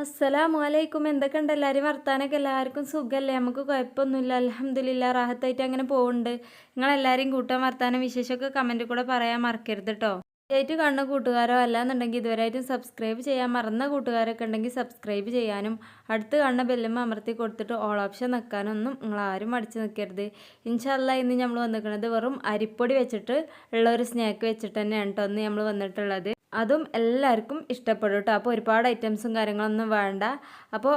അസ്സലാമു അലൈക്കും എന്തൊക്കെയുണ്ട്? എല്ലാവരും വർത്താനൊക്കെ? എല്ലാവർക്കും സുഖമല്ലേ നമുക്ക് കുഴപ്പമൊന്നുമില്ല. അലഹമ്മദില്ല റാഹത്തായിട്ട് അങ്ങനെ പോകുന്നുണ്ട് നിങ്ങളെല്ലാവരും കൂട്ടാൻ വർത്താനം വിശേഷമൊക്കെ കമന്റിൽ കൂടെ പറയാൻ മറക്കരുത് കേട്ടോ ആയിട്ട് കാണുന്ന കൂട്ടുകാരോ അല്ലാന്നുണ്ടെങ്കിൽ ഇതുവരെയായിട്ടും സബ്സ്ക്രൈബ് ചെയ്യാൻ മറന്ന കൂട്ടുകാരൊക്കെ ഉണ്ടെങ്കിൽ സബ്സ്ക്രൈബ് ചെയ്യാനും അടുത്ത് കാണുന്ന ബെല്ലുമ്മ അമർത്തി കൊടുത്തിട്ട് ഓൾ ഓപ്ഷൻ നിൽക്കാനൊന്നും നിങ്ങൾ ആരും അടിച്ച് നിൽക്കരുത്. ഇൻഷല്ല ഇന്ന് നമ്മൾ വന്നിരിക്കുന്നത് വെറും അരിപ്പൊടി വെച്ചിട്ട് ഉള്ള ഒരു സ്നാക്ക് വെച്ചിട്ട് തന്നെയാണ് കേട്ടോ ഇന്ന് നമ്മൾ വന്നിട്ടുള്ളത്. അതും എല്ലാവർക്കും ഇഷ്ടപ്പെടും കേട്ടോ. അപ്പോൾ ഒരുപാട് ഐറ്റംസും കാര്യങ്ങളൊന്നും വേണ്ട. അപ്പോൾ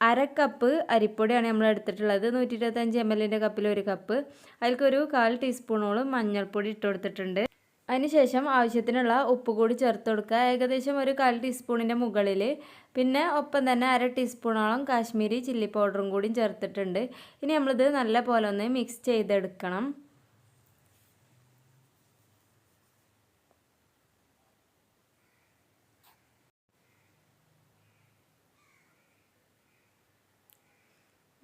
അര കപ്പ് അരിപ്പൊടിയാണ് നമ്മൾ എടുത്തിട്ടുള്ളത്. നൂറ്റി ഇരുപത്തഞ്ച് എം എല്ലിന്റെ കപ്പിൽ ഒരു കപ്പ് അതിൽക്കൊരു കാൽ ടീസ്പൂണോളം മഞ്ഞൾപ്പൊടി ഇട്ട് കൊടുത്തിട്ടുണ്ട്. അതിനുശേഷം ആവശ്യത്തിനുള്ള ഉപ്പ് കൂടി ചേർത്ത് കൊടുക്കുക. ഏകദേശം ഒരു കാൽ ടീസ്പൂണിന്റെ മുകളിൽ. പിന്നെ ഒപ്പം തന്നെ അര ടീസ്പൂണോളം കാശ്മീരി ചില്ലി പൗഡറും കൂടി ചേർത്തിട്ടുണ്ട്. ഇനി നമ്മളിത് നല്ല പോലെ ഒന്ന് മിക്സ് ചെയ്തെടുക്കണം.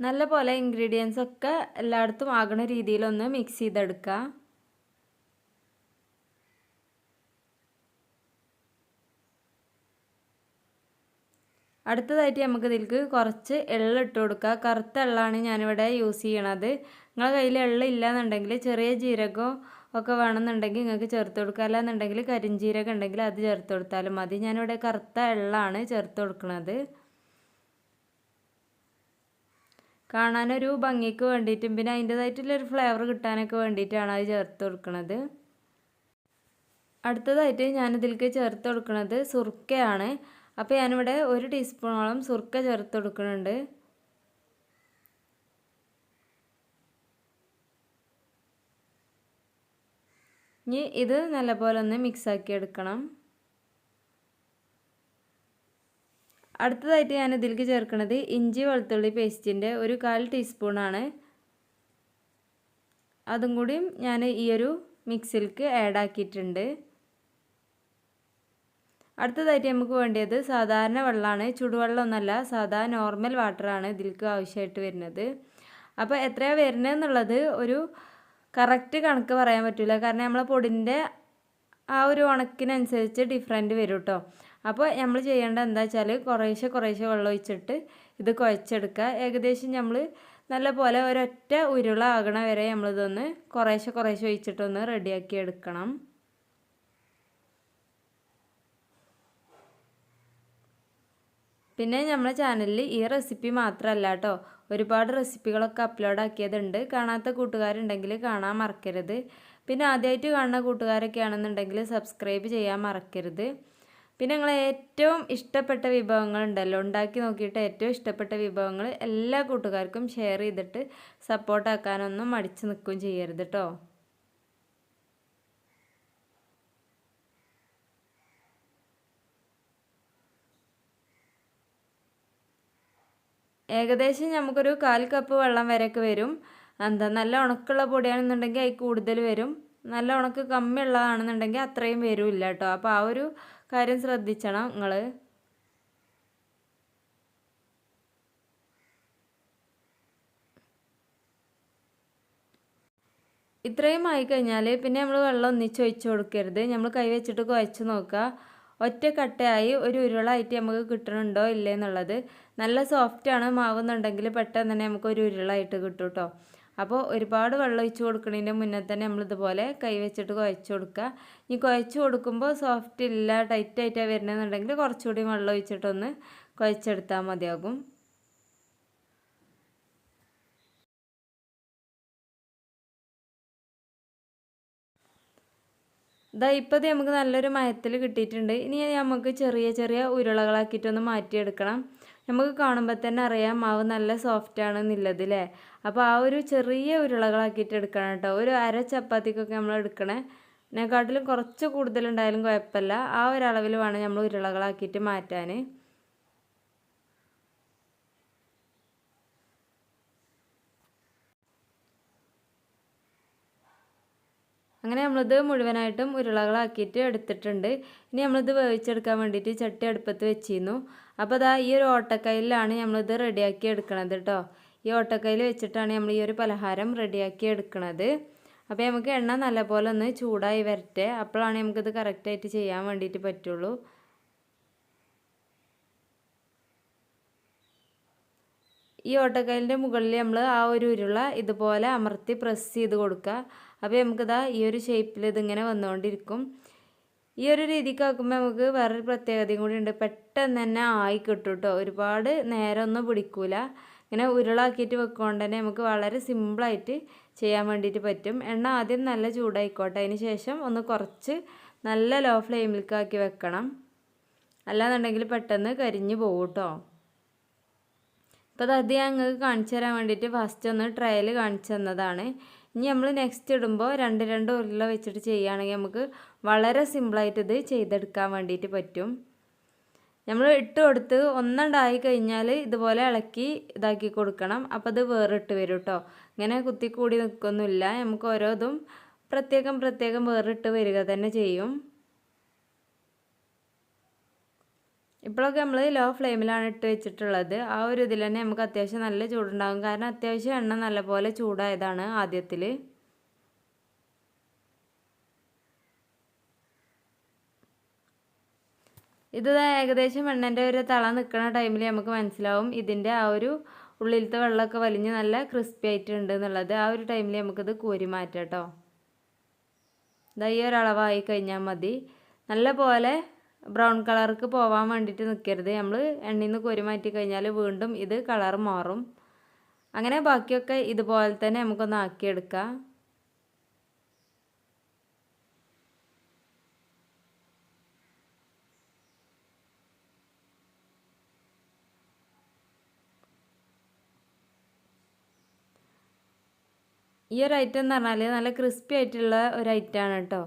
നല്ല പോലെ ഇൻഗ്രീഡിയൻസ് ഒക്കെ എല്ലായിടത്തും ആകുന്ന രീതിയിലൊന്ന് മിക്സ് ചെയ്തെടുക്കുക അടുത്തതായിട്ട് നമുക്ക് ഇതിലേക്ക് കുറച്ച് എള്ള ഇട്ട് കൊടുക്കുക കറുത്ത എള്ളാണ് ഞാനിവിടെ യൂസ് ചെയ്യണത്. നിങ്ങളുടെ കയ്യിൽ എള്ള ഇല്ലയെന്നുണ്ടെങ്കിൽ ചെറിയ ജീരകം ഒക്കെ വേണമെന്നുണ്ടെങ്കിൽ നിങ്ങൾക്ക് ചേർത്ത് കൊടുക്കുക അല്ലാന്നുണ്ടെങ്കിൽ കരിഞ്ചീരകം ഉണ്ടെങ്കിൽ അത് ചേർത്ത് കൊടുത്താലും മതി. ഞാനിവിടെ കറുത്ത എള്ളാണ് ചേർത്ത് കൊടുക്കുന്നത് കാണാനൊരു ഭംഗിക്ക് വേണ്ടിയിട്ടും പിന്നെ അതിന്റേതായിട്ടുള്ളൊരു ഫ്ലേവർ കിട്ടാനൊക്കെ വേണ്ടിയിട്ടാണ് അത് ചേർത്ത് കൊടുക്കുന്നത് അടുത്തതായിട്ട് ഞാനിതിലേക്ക് ചേർത്ത് കൊടുക്കുന്നത് സുർക്കയാണ്. അപ്പോൾ ഞാനിവിടെ ഒരു ടീസ്പൂണോളം സുർക്ക ചേർത്ത് കൊടുക്കുന്നുണ്ട്. ഇനി ഇത് നല്ലപോലെ ഒന്ന് മിക്സാക്കി എടുക്കണം. അടുത്തതായിട്ട് ഞാൻ ഇതിലേക്ക് ചേർക്കുന്നത് ഇഞ്ചി വെളുത്തുള്ളി പേസ്റ്റിന്റെ ഒരു കാൽ ടീസ്പൂണാണ്. അതും കൂടി ഞാൻ ഈ ഒരു മിക്സിലേക്ക് ആഡ് ആക്കിയിട്ടുണ്ട്. അടുത്തതായിട്ട് നമുക്ക് വേണ്ടിയത് സാധാരണ വെള്ളമാണ്. ചുടുവെള്ളമൊന്നുമല്ല സാധാ നോർമൽ വാട്ടറാണ് ഇതിലേക്ക് ആവശ്യമായിട്ട് വരുന്നത്. അപ്പോൾ എത്രയാണ് വരുന്നത് എന്നുള്ളത് ഒരു കറക്റ്റ് കണക്ക് പറയാൻ പറ്റില്ല. കാരണം നമ്മളെ പൊടിന്റെ ആ ഒരു ഉണക്കിനനുസരിച്ച് ഡിഫറെന്റ് വരും കേട്ടോ അപ്പോൾ നമ്മൾ ചെയ്യേണ്ടത് എന്താ വെച്ചാൽ കുറേശ്ശെ കുറേശ്ശെ വെള്ളം ഒഴിച്ചിട്ട് ഇത് കുഴച്ചെടുക്കുക ഏകദേശം നമ്മൾ നല്ല പോലെ ഒരൊറ്റ ഉരുള ആകണ വരെ നമ്മളിതൊന്ന് കുറേശ്ശെ കുറേശ്ശെ ഒഴിച്ചിട്ടൊന്ന് റെഡിയാക്കി എടുക്കണം. പിന്നെ നമ്മുടെ ചാനലിൽ ഈ റെസിപ്പി മാത്രമല്ല കേട്ടോ ഒരുപാട് റെസിപ്പികളൊക്കെ അപ്ലോഡ് ആക്കിയതുണ്ട് കാണാത്ത കൂട്ടുകാരുണ്ടെങ്കിൽ കാണാൻ മറക്കരുത്. പിന്നെ ആദ്യമായിട്ട് കാണുന്ന കൂട്ടുകാരൊക്കെ ആണെന്നുണ്ടെങ്കിൽ സബ്സ്ക്രൈബ് ചെയ്യാൻ മറക്കരുത്. പിന്നെ നിങ്ങൾ ഏറ്റവും ഇഷ്ടപ്പെട്ട വിഭവങ്ങൾ ഉണ്ടല്ലോ ഉണ്ടാക്കി നോക്കിയിട്ട് ഏറ്റവും ഇഷ്ടപ്പെട്ട വിഭവങ്ങൾ എല്ലാ കൂട്ടുകാർക്കും ഷെയർ ചെയ്തിട്ട് സപ്പോർട്ടാക്കാനൊന്നും മടിച്ചു നിൽക്കുകയും ചെയ്യരുത് കേട്ടോ ഏകദേശം നമുക്കൊരു കാൽ കപ്പ് വെള്ളം വരെയൊക്കെ വരും. എന്താ നല്ല ഉണക്കുള്ള പൊടിയാണെന്നുണ്ടെങ്കിൽ അതിൽ കൂടുതൽ വരും. നല്ല ഉണക്ക് കമ്മിയുള്ളതാണെന്നുണ്ടെങ്കിൽ അത്രയും വരില്ല കേട്ടോ അപ്പോൾ ആ ഒരു കാര്യം ശ്രദ്ധിച്ചണം നിങ്ങൾ ഇത്രയും ആയി കഴിഞ്ഞാൽ പിന്നെ നമ്മൾ വെള്ളം ഒന്നിച്ച് ഒഴിച്ചു കൊടുക്കരുത്. നമ്മൾ കൈ വെച്ചിട്ട് കുഴച്ച് നോക്കുക. ഒറ്റ കട്ടയായി ഒരു ഉരുളായിട്ട് നമുക്ക് കിട്ടണുണ്ടോ ഇല്ലേ എന്നുള്ളത്. നല്ല സോഫ്റ്റാണ് മാവുന്നുണ്ടെങ്കിൽ പെട്ടെന്ന് തന്നെ നമുക്ക് ഒരു ഉരുളായിട്ട് കിട്ടും കേട്ടോ അപ്പോൾ ഒരുപാട് വെള്ളം ഒഴിച്ച് കൊടുക്കുന്നതിന്റെ മുന്നേ തന്നെ നമ്മളിതുപോലെ കൈ വെച്ചിട്ട് കുഴച്ച് കൊടുക്കുക. ഈ കുഴച്ച് കൊടുക്കുമ്പോൾ സോഫ്റ്റ് ഇല്ല ടൈറ്റ് ആയിട്ടാണ് വരുന്നതെന്നുണ്ടെങ്കിൽ കുറച്ചുകൂടി വെള്ളം ഒഴിച്ചിട്ടൊന്ന് കുഴച്ചെടുത്താൽ മതിയാകും. ഇതാ ഇപ്പോൾ നമുക്ക് നല്ലൊരു മയത്തിൽ കിട്ടിയിട്ടുണ്ട്. ഇനി നമുക്ക് ചെറിയ ചെറിയ ഉരുളകളാക്കിയിട്ടൊന്ന് മാറ്റിയെടുക്കണം. നമുക്ക് കാണുമ്പോൾ തന്നെ അറിയാം മാവ് നല്ല സോഫ്റ്റ് ആണെന്നുള്ളത് അല്ലേ അപ്പോൾ ആ ഒരു ചെറിയ ഉരുളകളാക്കിയിട്ട് എടുക്കണം കേട്ടോ. ഒരു അര ചപ്പാത്തിക്കൊക്കെ നമ്മൾ എടുക്കണേ. എന്നെക്കാട്ടിലും കുറച്ച് കൂടുതലുണ്ടായാലും കുഴപ്പമില്ല. ആ ഒരളവിൽ വേണം നമ്മൾ ഉരുളകളാക്കിയിട്ട് മാറ്റാൻ. അങ്ങനെ നമ്മളിത് മുഴുവനായിട്ടും ഉരുളകളാക്കിയിട്ട് എടുത്തിട്ടുണ്ട്. ഇനി നമ്മളിത് വേവിച്ചെടുക്കാൻ വേണ്ടിയിട്ട് ചട്ടി അടുപ്പത്ത് വെച്ചിരുന്നു. അപ്പോൾ അതാ ഈ ഒരു ഓട്ടക്കയിലാണ് നമ്മളിത് റെഡിയാക്കി എടുക്കണത് കേട്ടോ ഈ ഓട്ടക്കയിൽ വെച്ചിട്ടാണ് നമ്മൾ ഈ ഒരു പലഹാരം റെഡിയാക്കി എടുക്കുന്നത് അപ്പോൾ നമുക്ക് എണ്ണ നല്ലപോലെ ഒന്ന് ചൂടായി വരട്ടെ. അപ്പോഴാണ് നമുക്കിത് കറക്റ്റായിട്ട് ചെയ്യാൻ വേണ്ടിയിട്ട് പറ്റുള്ളൂ. ഈ ഓട്ടക്കല്ലിന്റെ മുകളിൽ നമ്മൾ ആ ഒരു ഉരുള ഇതുപോലെ അമർത്തി പ്രസ് ചെയ്ത് കൊടുക്കുക അപ്പോൾ നമുക്കിതാ ഈ ഒരു ഷേപ്പിൽ ഇതിങ്ങനെ വന്നുകൊണ്ടിരിക്കും. ഈ ഒരു രീതിക്ക് ആക്കുമ്പോൾ നമുക്ക് വേറൊരു പ്രത്യേകതയും കൂടി ഉണ്ട്. പെട്ടെന്ന് തന്നെ ആയി കിട്ടും കേട്ടോ ഒരുപാട് നേരമൊന്നും പിടിക്കൂല. ഇങ്ങനെ ഉരുളാക്കിയിട്ട് വെക്കൊണ്ട് തന്നെ നമുക്ക് വളരെ സിമ്പിളായിട്ട് ചെയ്യാൻ വേണ്ടിയിട്ട് പറ്റും. എണ്ണ ആദ്യം നല്ല ചൂടായിക്കോട്ടെ. അതിന് ശേഷം ഒന്ന് കുറച്ച് നല്ല ലോ ഫ്ലെയിമിലേക്കാക്കി വെക്കണം. അല്ലാന്നുണ്ടെങ്കിൽ പെട്ടെന്ന് കരിഞ്ഞു പോകും കേട്ടോ ഇപ്പോൾ അത് ഞാൻ നിങ്ങൾക്ക് കാണിച്ചു തരാൻ വേണ്ടിയിട്ട് ഫസ്റ്റ് ഒന്ന് ട്രയൽ കാണിച്ചു തന്നതാണ്. ഇനി നമ്മൾ നെക്സ്റ്റ് ഇടുമ്പോൾ രണ്ട് രണ്ട് ഉരുള വെച്ചിട്ട് ചെയ്യുകയാണെങ്കിൽ നമുക്ക് വളരെ സിമ്പിളായിട്ട് ഇത് ചെയ്തെടുക്കാൻ വേണ്ടിയിട്ട് പറ്റും. നമ്മൾ ഇട്ട് കൊടുത്ത് ഒന്നുണ്ടായി കഴിഞ്ഞാൽ ഇതുപോലെ ഇളക്കി ഇതാക്കി കൊടുക്കണം. അപ്പോൾ അത് വേറിട്ട് വരും കേട്ടോ ഇങ്ങനെ കുത്തി കൂടി നിൽക്കൊന്നുമില്ല. നമുക്ക് ഓരോതും പ്രത്യേകം പ്രത്യേകം വേറിട്ട് വരിക തന്നെ ചെയ്യും. ഇപ്പോഴൊക്കെ നമ്മൾ ലോ ഫ്ലെയിമിലാണ് ഇട്ട് വെച്ചിട്ടുള്ളത്. ആ ഒരു ഇതിൽ തന്നെ നമുക്ക് അത്യാവശ്യം നല്ല ചൂടുണ്ടാകും. കാരണം അത്യാവശ്യം എണ്ണ നല്ലപോലെ ചൂടായതാണ് ആദ്യത്തിൽ ഇത് ഏകദേശം എണ്ണന്റെ ഒരു തള നിൽക്കുന്ന ടൈമിൽ നമുക്ക് മനസ്സിലാവും. ഇതിന്റെ ആ ഒരു ഉള്ളിലത്തെ വെള്ളമൊക്കെ വലിഞ്ഞ് നല്ല ക്രിസ്പി ആയിട്ടുണ്ട് എന്നുള്ളത്. ആ ഒരു ടൈമിൽ നമുക്കിത് കോരി മാറ്റാം കേട്ടോ ഇതായി ഒരളവായി കഴിഞ്ഞാൽ മതി. നല്ല പോലെ ബ്രൗൺ കളർക്ക് പോവാൻ വേണ്ടിയിട്ട് നിൽക്കരുത് നമ്മൾ എണ്ണയിൽ നിന്ന് കോരി മാറ്റി കഴിഞ്ഞാൽ വീണ്ടും ഇത് കളർ മാറും. അങ്ങനെ ബാക്കിയൊക്കെ ഇതുപോലെ തന്നെ നമുക്കൊന്ന് ആക്കിയെടുക്കാം. ഈ ഒരു ഐറ്റം എന്ന് പറഞ്ഞാൽ നല്ല ക്രിസ്പി ആയിട്ടുള്ള ഒരു ഐറ്റമാണ് കേട്ടോ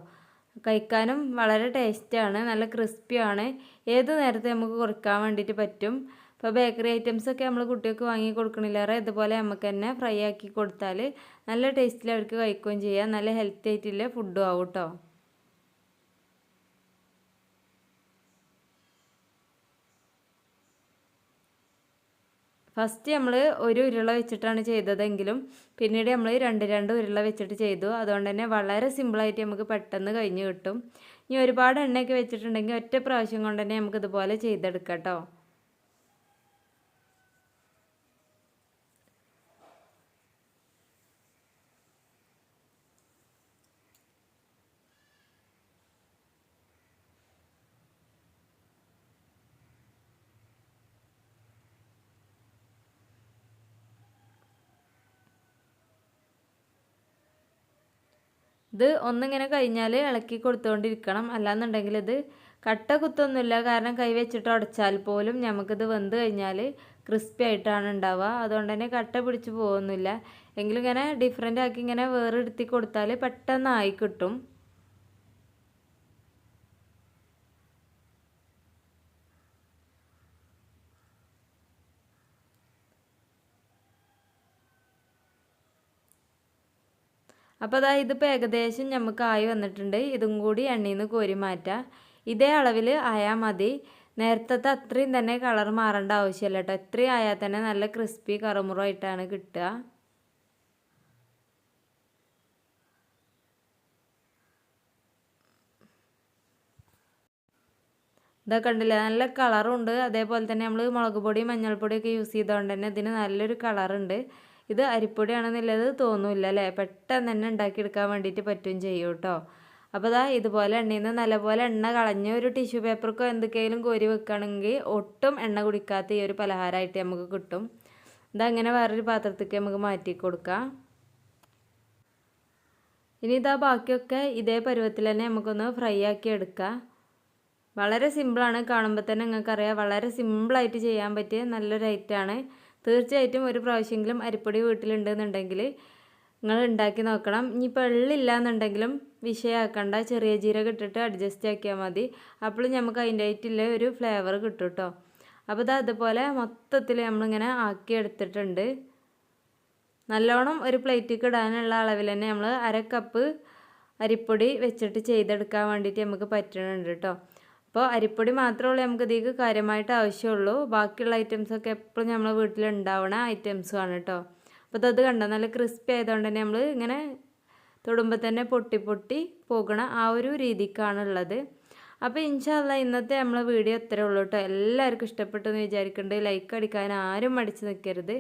കഴിക്കാനും വളരെ ടേസ്റ്റാണ് നല്ല ക്രിസ്പിയാണ് ഏത് നേരത്തെ നമുക്ക് കുറയ്ക്കാൻ വേണ്ടിയിട്ട് പറ്റും? ഇപ്പോൾ ബേക്കറി ഐറ്റംസൊക്കെ നമ്മൾ കുട്ടികൾക്ക് വാങ്ങി കൊടുക്കണില്ലേറെ ഇതുപോലെ നമുക്ക് തന്നെ ഫ്രൈ ആക്കി കൊടുത്താൽ നല്ല ടേസ്റ്റിൽ അവർക്ക് കഴിക്കുകയും ചെയ്യാം. നല്ല ഹെൽത്തി ആയിട്ടുള്ള ഫുഡും ആവും കേട്ടോ ഫസ്റ്റ് നമ്മൾ ഒരു ഉരുള വെച്ചിട്ടാണ് ചെയ്തതെങ്കിലും പിന്നീട് നമ്മൾ രണ്ട് രണ്ട് ഉരുള വെച്ചിട്ട് ചെയ്തു. അതുകൊണ്ട് തന്നെ വളരെ സിമ്പിളായിട്ട് നമുക്ക് പെട്ടെന്ന് കഴിഞ്ഞ് കിട്ടും. ഇനി ഒരുപാട് എണ്ണയൊക്കെ വെച്ചിട്ടുണ്ടെങ്കിൽ ഒറ്റ പ്രാവശ്യം കൊണ്ട് തന്നെ നമുക്ക് ഇതുപോലെ ചെയ്തെടുക്കാം കേട്ടോ. ഇത് ഒന്നിങ്ങനെ കഴിഞ്ഞാൽ ഇളക്കി കൊടുത്തുകൊണ്ടിരിക്കണം അല്ലാന്നുണ്ടെങ്കിൽ ഇത് കട്ട കുത്തൊന്നുമില്ല. കാരണം കൈ വെച്ചിട്ട് ഉടച്ചാൽ പോലും നമുക്കിത് വെന്ത് കഴിഞ്ഞാൽ ക്രിസ്പി ആയിട്ടാണ് ഉണ്ടാവുക. അതുകൊണ്ട് തന്നെ കട്ട പിടിച്ച് പോകുന്നില്ല എങ്കിലും ഡിഫറെന്റ് ആക്കി ഇങ്ങനെ വേറെ വേറെടുത്തി കൊടുത്താൽ പെട്ടെന്നായി കിട്ടും. അപ്പോൾ അതാ ഇതിപ്പോൾ ഏകദേശം നമുക്ക് ആയി വന്നിട്ടുണ്ട്. ഇതും കൂടി എണ്ണയിൽ നിന്ന് കോരി മാറ്റാം. ഇതേ അളവിൽ ആയാൽ മതി. നേരത്തെ അത്രയും തന്നെ കളർ മാറേണ്ട ആവശ്യമില്ല കേട്ടോ ഇത്രയും ആയാൽ തന്നെ നല്ല ക്രിസ്പി കറുമുറായിട്ടാണ് കിട്ടുക. ഇതൊക്കെ ഉണ്ടല്ലേ നല്ല കളറുണ്ട്. അതേപോലെ തന്നെ നമ്മൾ മുളക് പൊടി മഞ്ഞൾപ്പൊടിയൊക്കെ യൂസ് ചെയ്തുകൊണ്ട് തന്നെ ഇതിന് നല്ലൊരു കളറുണ്ട്. ഇത് അരിപ്പൊടിയാണെന്നുള്ളത് തോന്നില്ല അല്ലേ പെട്ടെന്ന് തന്നെ ഉണ്ടാക്കിയെടുക്കാൻ വേണ്ടിയിട്ട് പറ്റും ചെയ്യും കേട്ടോ. അപ്പോൾ ദാ ഇതുപോലെ എണ്ണയിൽ നിന്ന് നല്ലപോലെ എണ്ണ കളഞ്ഞ ഒരു ടിഷ്യൂ പേപ്പർക്കോ എന്തൊക്കെയാലും കോരി വെക്കുകയാണെങ്കിൽ ഒട്ടും എണ്ണ കുടിക്കാത്ത ഈ ഒരു പലഹാരമായിട്ട് നമുക്ക് കിട്ടും. ഇതങ്ങനെ വേറൊരു പാത്രത്തേക്ക് നമുക്ക് മാറ്റി കൊടുക്കാം. ഇനി ഇതാ ബാക്കിയൊക്കെ ഇതേ പരുവത്തിൽ തന്നെ നമുക്കൊന്ന് ഫ്രൈ ആക്കി എടുക്കാം. വളരെ സിമ്പിളാണ് കാണുമ്പോൾ തന്നെ നിങ്ങൾക്കറിയാം. വളരെ സിമ്പിളായിട്ട് ചെയ്യാൻ പറ്റിയ നല്ലൊരു ഐറ്റമാണ് തീർച്ചയായിട്ടും ഒരു പ്രാവശ്യമെങ്കിലും അരിപ്പൊടി വീട്ടിലുണ്ടെന്നുണ്ടെങ്കിൽ നിങ്ങൾ ഉണ്ടാക്കി നോക്കണം. ഇനിയിപ്പോൾ എള്ളില്ല എന്നുണ്ടെങ്കിലും വിഷയമാക്കണ്ട ചെറിയ ജീരകം ഇട്ടിട്ട് അഡ്ജസ്റ്റ് ആക്കിയാൽ മതി. അപ്പോൾ നമുക്ക് അതിന്റെ ആയിട്ടുള്ള ഒരു ഫ്ലേവർ കിട്ടും കേട്ടോ അപ്പോൾ ഇത് അതുപോലെ മൊത്തത്തിൽ നമ്മളിങ്ങനെ ആക്കിയെടുത്തിട്ടുണ്ട്. നല്ലോണം ഒരു പ്ലേറ്റിക്ക് ഇടാനുള്ള അളവിൽ തന്നെ നമ്മൾ അര കപ്പ് അരിപ്പൊടി വെച്ചിട്ട് ചെയ്തെടുക്കാൻ വേണ്ടിയിട്ട് നമുക്ക് പറ്റുന്നുണ്ട് കേട്ടോ അപ്പോൾ അരിപ്പൊടി മാത്രമേ ഉള്ളൂ നമുക്ക് ഇതിലേക്ക് കാര്യമായിട്ട് ആവശ്യമുള്ളൂ. ബാക്കിയുള്ള ഐറ്റംസൊക്കെ എപ്പോഴും നമ്മൾ വീട്ടിൽ ഉണ്ടാവണ ഐറ്റംസുമാണ് കേട്ടോ. അപ്പോൾ അത് കണ്ടോ? നല്ല ക്രിസ്പി ആയതുകൊണ്ട് തന്നെ നമ്മൾ ഇങ്ങനെ തൊടുമ്പോൾ തന്നെ പൊട്ടി പൊട്ടി പോകണ ആ ഒരു രീതിക്കാണ് ഉള്ളത്. അപ്പോൾ ഇൻഷാല്ല ഇന്നത്തെ നമ്മളെ വീഡിയോ ഇത്രേ ഉള്ളൂ കേട്ടോ. എല്ലാവർക്കും ഇഷ്ടപ്പെട്ടെന്ന് വിചാരിക്കുന്നുണ്ട് ലൈക്ക് അടിക്കാൻ ആരും മടിച്ച് നിൽക്കരുത്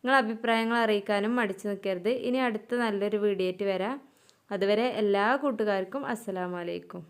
നിങ്ങളെ അഭിപ്രായങ്ങൾ അറിയിക്കാനും മടിച്ച് നിൽക്കരുത് ഇനി അടുത്ത നല്ലൊരു വീഡിയോ ആയിട്ട് വരാം. അതുവരെ എല്ലാ കൂട്ടുകാർക്കും അസ്സലാമലൈക്കും